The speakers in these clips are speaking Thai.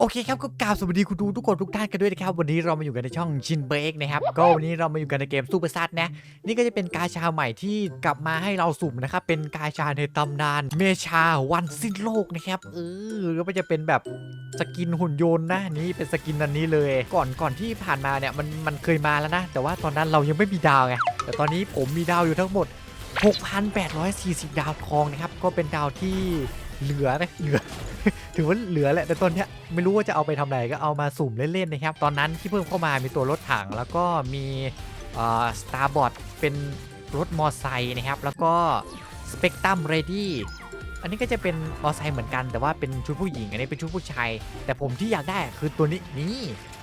โอเคครับก็กราบสวัสดีคุณดูทุกคนทุกท่านกันด้วยนะครับ วันนี้เรามาอยู่กันในช่องชินเบรกนะครับ ก็วันนี้เรามาอยู่กันในเกมซูเปอร์ซัดนะนี่ก็จะเป็นกาชาใหม่ที่กลับมาให้เราสุ่มนะครับ เป็นกาชาในตำนาน เมชาวันสิ้นโลกนะครับเออแล้วมันจะเป็นแบบสกินหุ่นยนต์นะนี่เป็นสกินอันนี้เลย ก่อนก่อนที่ผ่านมาเนี่ยมันมันเคยมาแล้วนะ แต่ว่าตอนนั้นเรายังไม่มีดาวไงแต่ตอนนี้ผมมีดาวอยู่ทั้งหมด 6,840 ดาวทองนะครับก็เป็นดาวที่เหลือนะเหลือ ถือว่าเหลือแหละแต่ตอนเนี้ยไม่รู้ว่าจะเอาไปทำอะไรก็เอามาสุ่มเล่นๆนะครับ ตอนนั้นที่เพิ่มเข้ามามีตัวรถถัง แล้วก็มีสตาร์บอทเป็นรถมอไซค์นะครับ แล้วก็สเปกตรัมเรดี้อันนี้ก็จะเป็นมอไซค์เหมือนกัน แต่ว่าเป็นชุดผู้หญิง อันนี้เป็นชุดผู้ชาย แต่ผมที่อยากได้คือตัวนี้นี่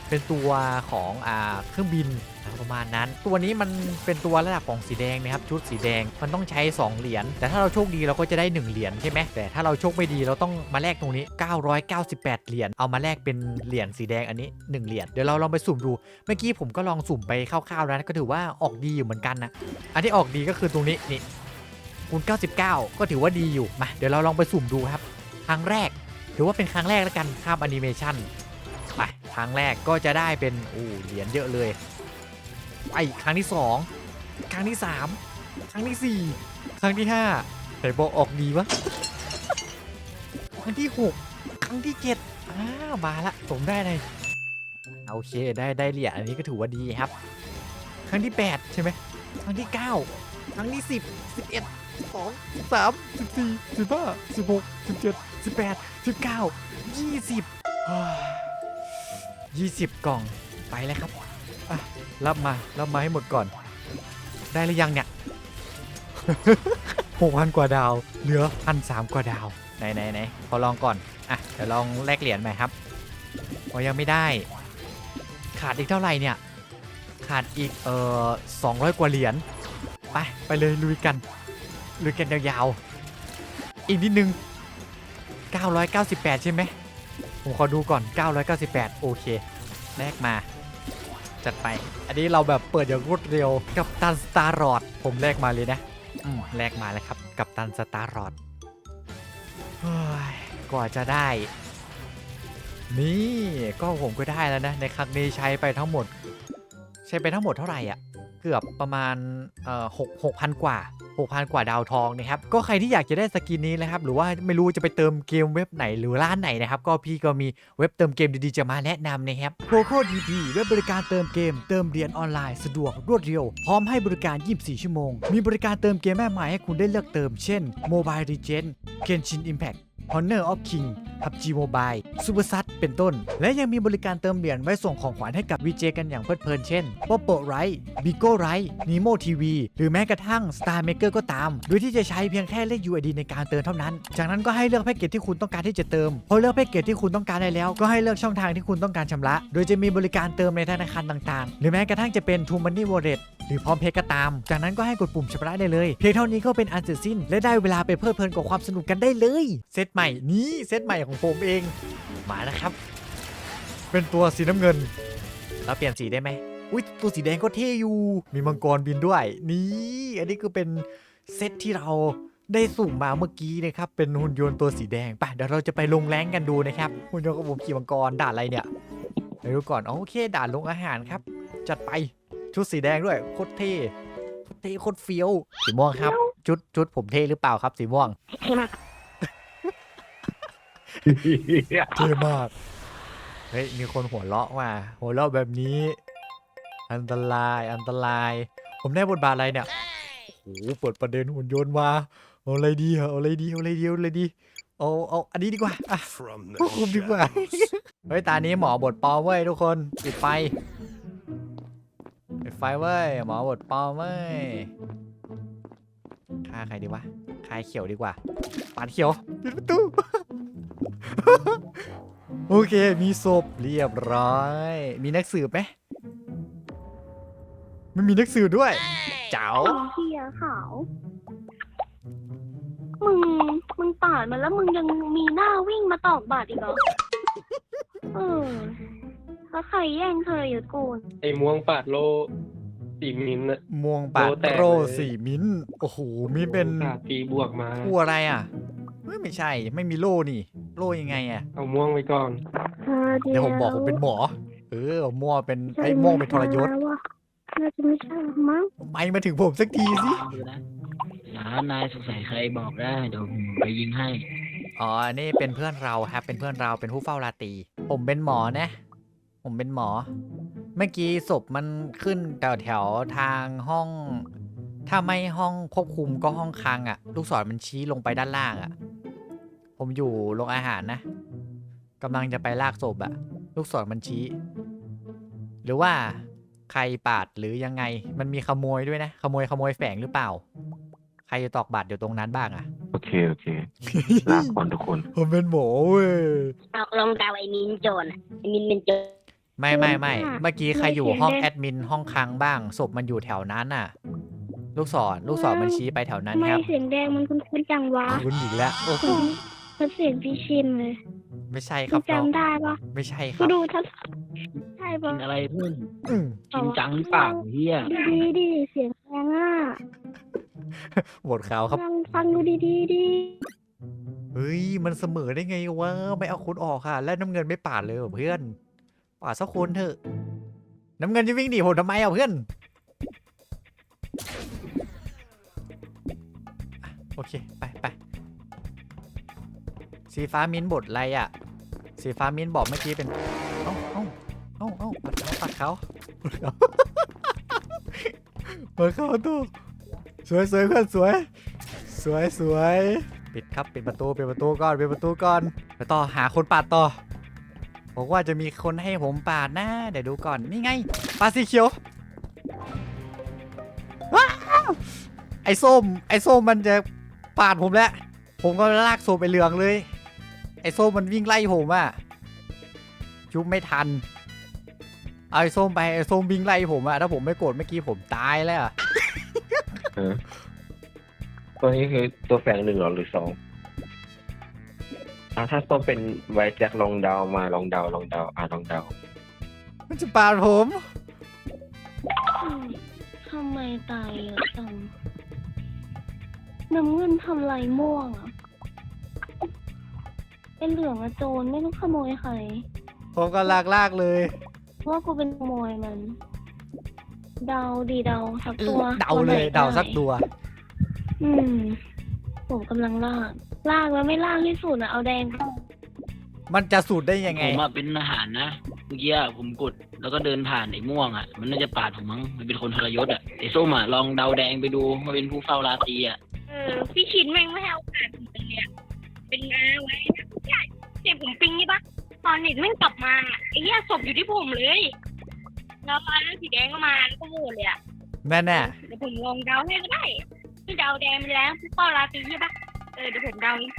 เป็นตัวของอ่าเครื่องบินประมาณนั้น ตัวนี้มันเป็นตัวระดับของสีแดงนะครับชุดสีแดงมันต้องใช้ 2 เหรียญแต่ถ้าเราโชคดีเราก็จะได้ 1 เหรียญใช่ไหมแต่ถ้าเราโชคไม่ดีเราต้องมาแลกตรงนี้ 998 เหรียญเอามาแลกเป็นเหรียญสีแดงอันนี้ 1 เหรียญเดี๋ยวเราลองไปสุ่มดูเมื่อกี้ผมก็ลองสุ่มไปคร่าวๆแล้วนะก็ถือว่าออกดีอยู่เหมือนกันนะอันที่ออกดีก็คือตรงนี้นี่คูณ99 ก็ถือว่าดีอยู่มาเดี๋ยวเราลองไปสุ่มดูครับ ครั้งแรกถือว่าเป็นครั้งแรกแล้วกันข้ามแอนิเมชัน ครั้งแรกก็จะได้เป็นอู้เหรียญเยอะเลยไปครั้งที่2ครั้งที่3ครั้งทีสี่4ครั้งที่5แต่บอกออกดีวะครั้งที่ 6 ครั้งที่7อ้าวมาละผมได้เลยโอเคได้ได้เหรียญอันนี้ก็ถือว่าดีครับ ครั้งที่ 8 ใช่ไหมครั้งที่ 9 ครั้งที่ 10 11 12 13 14 15 16 17 18 19 20อ่า 20 กล่องไปแล้วครับอะรับมารับมาให้หมดก่อน ได้หรือยังเนี่ยหกพันกว่าดาว เหลือพันสามกว่าดาว ไหนไหนไหนขอลองก่อน อะ เดี๋ยวลองแลกเหรียญใหม่ครับพอยังไม่ได้ ขาดอีกเท่าไหร่เนี่ย ขาดอีก เอ่อสองร้อยกว่าเหรียญ ไป ไปเลยลุยกัน ลุยกันยาวๆ อีกนิดนึง 998 ใช่ไหม ผมขอดูก่อน 998 โอเคแลกมา จัดไป อันนี้เราแบบเปิดอย่างรวดเร็ว กับตันสตาร์รอด ผมแลกมาเลยนะอืมแลกมาแล้วครับ กับตันสตาร์รอดกว่าจะได้ นี่ก็ผมก็ได้แล้วนะ ในครั้งนี้ใช้ไปทั้งหมด ใช้ไปทั้งหมดเท่าไหร่อะ กือบประมาณหกหกพันกว่า6,000กว่าดาวทองนะครับ ก็ใครที่อยากจะได้สกินนี้นะครับ หรือว่าไม่รู้จะไปเติมเกมเว็บไหนหรือร้านไหนนะครับ ก็พี่ก็มีเว็บเติมเกมดีๆ จะมาแนะนำนะครับ p r o c o DP เว็บบริการเติมเกม เติมเหรียญออนไลน์สะดวกรวดเร็ว พร้อมให้บริการ 24 ชั่วโมง มีบริการเติมเกมแม่ใหม่ให้คุณได้เลือกเติม เช่น Mobile Legends Genshin Impact Honor of King PUBG Mobile Super s a t เป็นต้น และยังมีบริการเติมเหรียญไว้ส่งของขวัญให้กับ VJ กันอย่างเพลิดเพลินเช่น Popo r i g h t Bigo r i g h t Nemo TV หรือแม้กระทั่ง Star Maker ก็ตาม โดยที่จะใช้เพียงแค่เลข UID ในการเติมเท่านั้น จากนั้นก็ให้เลือกแพ็กเกจที่คุณต้องการที่จะเติม พอเลือกแพ็กเกจที่คุณต้องการได้แล้ว ก็ให้เลือกช่องทางที่คุณต้องการชำระ โดยจะมีบริการเติมในธนาคารต่างๆ หรือแม้กระทั่งจะเป็น True Money Wallet หรือพร้อมเพย์ก็ตาม จากนั้นก็ให้กดปุ่มชำระได้เลย เพียงเท่านี้ก็เป็นอันเสร็จสิ้น และได้เวลาไปเพลิดเพลินกับความสนุกกันได้เลย เซตใหม่นี้เซตใหม่ของผมเอง มาแล้วครับ เป็นตัวสีน้ำเงินแล้วเปลี่ยนสีได้ไหมอุ้ยตัวสีแดงก็เท่อยู่ มีมังกรบินด้วย นี่ อันนี้คือเป็นเซตที่เราได้สุ่มมาเมื่อกี้นะครับ เป็นหุ่นยนต์ตัวสีแดงไปเดี๋ยวเราจะไปลงแรงกันดูนะครับ หุ่นยนต์กับผมขี่มังกรด่านอะไรเนี่ยไปดูก่อนอ๋อโอเค ด่านลงอาหารครับ จัดไป ชุดสีแดงด้วยโคตรเท่โคตรเท่โคตรเฟี้ยวสีม่วงครับ ชุดชุดผมเท่หรือเปล่าครับ สีม่วงเท่มากเท่มากเฮ้ยมีคนหัวเราะว่ะหัวเราะแบบนี้ อันตรายอันตราย ผมได้บทบาทอะไรเนี่ยโอ้โหเปิดประเด็นหุ่นยนต์มาเอาอะไรดีอะเอาอะไรดีเอาอะไรดีเอาอะไรดีเอาเอาอันนี้ดีกว่าอะ From พวกคุมดีกว่า เฮ้ย ตานี้หมอบทปลอมเว้ยทุกคนปิดไฟปิดไฟ เว้ย หมอบทปลอมเว้ยฆ่าใครดีวะฆ่าไอ้เขียวดีกว่าปาดเขียวปิดประตู โอเค มีศพเรียบร้อย มีนักสืบไหมไม่มีนักสืบด้วย เจ๋าไอ้เฮียขาว มึง มึงปาดมาแล้วมึงยังมีหน้าวิ่งมาตอกบาดอีกเหรอ เออแล้วใครแย่งเธออยู่กูไอ้ม่วงปาดโล สีมินท์อะ ม่วงปาดโลแตกโรเลย สี่มิ้นท์โอ้โหมีเป็นปาดตีบวกมาคู่อะไรอะเฮ้ยไม่ใช่ไม่มีโล่นี่ โล่ยังไงอะ เอาม่วงไปก่อนเออเดี๋เดี๋ยยววผมบอกผมเป็นหมอ เออมั่วเป็นไอ้ใช่ม่วงเป็นทรยศไหมคะว่าน่าจะไม่ใช่หรอกมั้งไม่มาถึงผมสักทีสิ ดูนะสานายสงสัยใครบอกได้เดี๋ยวผมไปยิงให้ อ๋อ นี่เป็นเพื่อนเราครับ เป็นเพื่อนเรา เป็นผู้เฝ้าราตรี ผมเป็นหมอนะ ผมเป็นหมอ เมื่อกี้ศพมันขึ้นแถวแถวๆทางห้อง ถ้าไม่ห้องควบคุมก็ห้องคลังอะลูกศรมันชี้ลงไปด้านล่างอะผมอยู่โรงอาหารนะกำลังจะไปลากศพอะลูกศรมันชี้ หรือว่าใครปาดหรือยังไง มันมีขโมยด้วยนะ ขโมยขโมยแฝงหรือเปล่า ใครจะตอกบัตรอยู่ตรงนั้นบ้างอะโอเค โอเคลาก่อนทุกคน ผมเป็นหมอเว้ยเอาลองเดาไอ้มินโจรอะไอ้มินเป็นโจร ไม่ไม่ไม่ค่ะเมื่อกี้ใครอยู่ไม่เห็นห้องเลยแอดมินห้องคลังบ้างศพมันอยู่แถวนั้นน่ะ ลูกศรลูกศรมันชี้ไปแถวนั้นไม่ครับเสียงแดงมันคุ้นๆจังวะคุณอีกแล้วโอ้โหมันเสียงพี่ชินเลย ไม่ใช่คมึรังบน้องจำได้ปะไม่ใช่คกูรับ ดูทัศใช่กิปะนอะไรเพื่อนอืมจริงจังหรือเปล่าเฮียดีๆดิเสียงแดงอะหมดข่าวครับลองฟังดูดีๆดิเฮ้ยมันเสมอได้ไงวะไม่เอาคนออกค่ะ แล้วน้ำเงินไม่ปาดเลยเหรอเพื่อน ปาดสักคนเถอะ น้ำเงินจะวิ่งหนีผมทำไมอะเพื่อนอะโอเค ไปไปสีฟ้ามิ้นท์บทอะไรอะ สีฟ้ามิ้นท์บอกเมื่อกี้เป็น เอ้าเอ้าเอ้าเอ้าปัดเขาปัดเขาเปิดเข้าประตูสวยสวยเพื่อนสวย สวยสวยปิดครับปิดประตูปิดประตูก่อนปิดประตูก่อนไปต่อหาคนปาดต่อ บอกว่าจะมีคนให้ผมปาดนะ เดี๋ยวดูก่อน นี่ไงปาสีเขียวว้าวไอ้ส้ม ไอ้ส้มมันจะปาดผมแล้ว ผมก็ลากโซไปเหลืองเลย ไอ้ส้มมันวิ่งไล่ผมอะชุบไม่ทัน เอาไอ้ส้มไป ไอ้ส้มวิ่งไล่ผมอะถ้าผมไม่โกรธเมื่อกี้ผมตายแล้วอะตัวนี้คือตัวแฝงหนึ่งเหรอหรือสอง อะถ้าต้องเป็นไวแจ็คลองเดามาลองเดาลองเดาอะลองเดามันจะปาดผมอืมทำไมตายเยอะจังน้ำเงินทำไรม่วงอะเป็นเหลืองอะโจรไม่รู้ขโมยใครผมก็ลากลากๆเลยว่ากูเป็นขโมยมัน เดาดีเดาสักตัวเดาเลย ตัวไหนเดาสักได้ตัว อืมผมกำลังลาก ลากแล้วไม่ลากที่สุดอะเอาแดงก็มันจะสูตรได้ยังไง ผมอะเป็นทหารนะเมื่อกี้อะผมกดแล้วก็เดินผ่านไอ้ม่วงอะมันน่าจะปาดผมมั้งมันเป็นคนทรยศอะไอ้ส้มอะลองเดาแดงไปดูว่าเป็นผู้เฝ้าราตรีอะเออพี่ชินแม่งไม่ให้โอกาสผมเลยเนี่ยเป็นงาไว้นะใช่เจ็บผมปิงนี่ปะตอนเน็ตแม่งกลับมาไอ้เหี้ยศพอยู่ที่ผมเลยแล้วมาแล้วสีแดงก็มาแล้วก็โหวตเลยอะแม่แน่เดี๋ยวผมลองเดาให้ก็ได้พี่เดาแดงไปแล้วพี่เป้าราตรีใช่ปะ เออเดี๋ยวผมเดาเอง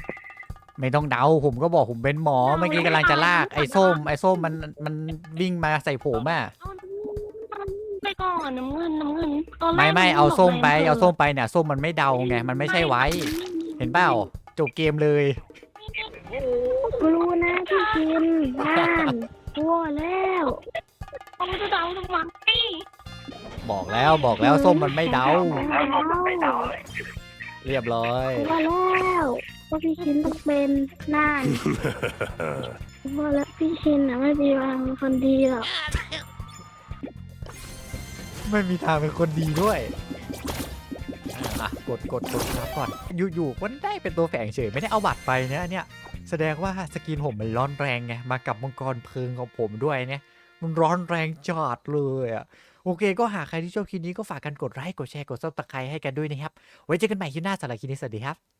ไม่ต้องเดาผมก็บอกผมเป็นหมอเมื่อกี้กำลังจะลากไอ้ส้มไอ้ส้มมันมันวิ่งมาใส่ผมอะเอาน้ำเงินไปก่อนน้ำเงินน้ำเงินตอนแรกไม่ไม่นเอาส้มไปบกแรงเอาส้มไปเนี่ยส้มมันไม่เดาไงมันไม่ใช่ไว้ เห็นเปล่าจบเกมเลยรู้นะพี่ชินนั่นทั่วแล้วเขาจะเดาทำไมบอกแล้วบอกแล้วส้มมันไม่เดา แล้วเรียบร้อย ว่าแล้วว่าพี่ชินต้องเป็นนั่นว่าแล้วพี่ชินนะไม่มีวางเป็นคนดีหรอกไม่มีทางเป็นคนดีด้วยอะกดกดกดครับก่อน อยู่ๆมันได้เป็นตัวแฝงเฉย ไม่ได้เอาบัตรไปนะอันเนี่ย แสดงว่าสกินผมมันร้อนแรงไง มากับมังกรเพลิงของผมด้วยเนี่ย มันร้อนแรงจัดเลยอะ โอเค ก็หากใครที่ชอบคลิปนี้ก็ฝากกันกดไลค์กดแชร์กดซับสไครต์ให้กันด้วยนะครับ ไว้เจอกันใหม่คลิปหน้าสำหรับคลิปนี้สวัสดีครับ